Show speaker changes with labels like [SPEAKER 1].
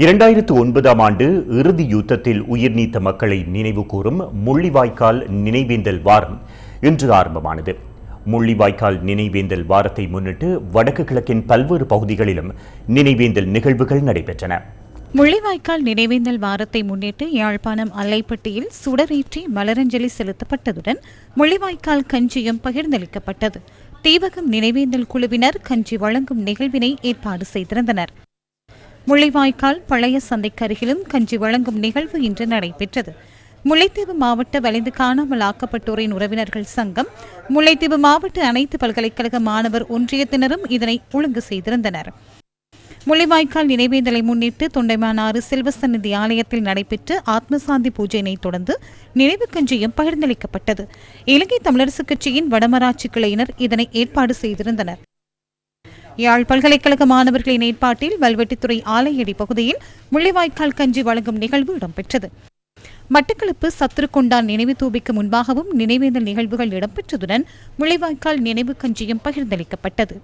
[SPEAKER 1] இரண்டாயிரத்து ஒன்பதாம் ஆண்டு இறுதி யுத்தத்தில் உயிர் நீத்த மக்களை நினைவு கூறும் முள்ளிவாய்க்கால் நினைவேந்தல் வாரம் இன்று ஆரம்பமானது. முள்ளிவாய்க்கால் நினைவேந்தல் வாரத்தை முன்னிட்டு வடக்கு கிழக்கின் பல்வேறு பகுதிகளிலும் நினைவேந்தல் நிகழ்வுகள் நடைபெற்றன.
[SPEAKER 2] முள்ளிவாய்க்கால் நினைவேந்தல் வாரத்தை முன்னிட்டு யாழ்ப்பாணம் அல்லைப்பட்டியில் சுடரேற்றி மலரஞ்சலி செலுத்தப்பட்டதுடன் முள்ளிவாய்க்கால் கஞ்சியும் பகிர்ந்தளிக்கப்பட்டது தீவகம் நினைவேந்தல் குழுவினர் கஞ்சி வழங்கும் நிகழ்வினை ஏற்பாடு செய்திருந்தனர். முள்ளிவாய்க்கால் பழைய சந்தைக்கருகிலும் கஞ்சி வழங்கும் நிகழ்வு இன்று நடைபெற்றது. முல்லைத்தீவு மாவட்ட வலிந்து காணாமல் ஆக்கப்பட்டோரின் உறவினர்கள் சங்கம் முல்லைத்தீவு மாவட்ட அனைத்து பல்கலைக்கழக மாணவர் ஒன்றியத்தினரும் இதனை ஒழுங்கு செய்திருந்தனர். முள்ளிவாய்க்கால் நினைவேந்தலை முன்னிட்டு தொண்டைமானாறு செல்வசன்னிதி ஆலயத்தில் நடைபெற்ற ஆத்மசாந்தி பூஜையினை தொடர்ந்து நினைவு கஞ்சியும் பகிர்ந்தளிக்கப்பட்டது. இலங்கை தமிழரசுக் கட்சியின் வடமராட்சி கிளையினர் இதனை ஏற்பாடு செய்திருந்தனர். யாழ் பல்கலைக்கழக மாணவர்களின் ஏற்பாட்டில் வல்வெட்டித்துறை ஆலையடி பகுதியில் முள்ளிவாய்க்கால் கஞ்சி வழங்கும் நிகழ்வு இடம்பெற்றது. மட்டக்களப்பு சத்துருக்கொண்டான் நினைவு தூபிக்கு முன்பாகவும் நினைவேந்தல் நிகழ்வுகள் இடம்பெற்றதுடன் முள்ளிவாய்க்கால் நினைவு கஞ்சியும் பகிர்ந்தளிக்கப்பட்டது.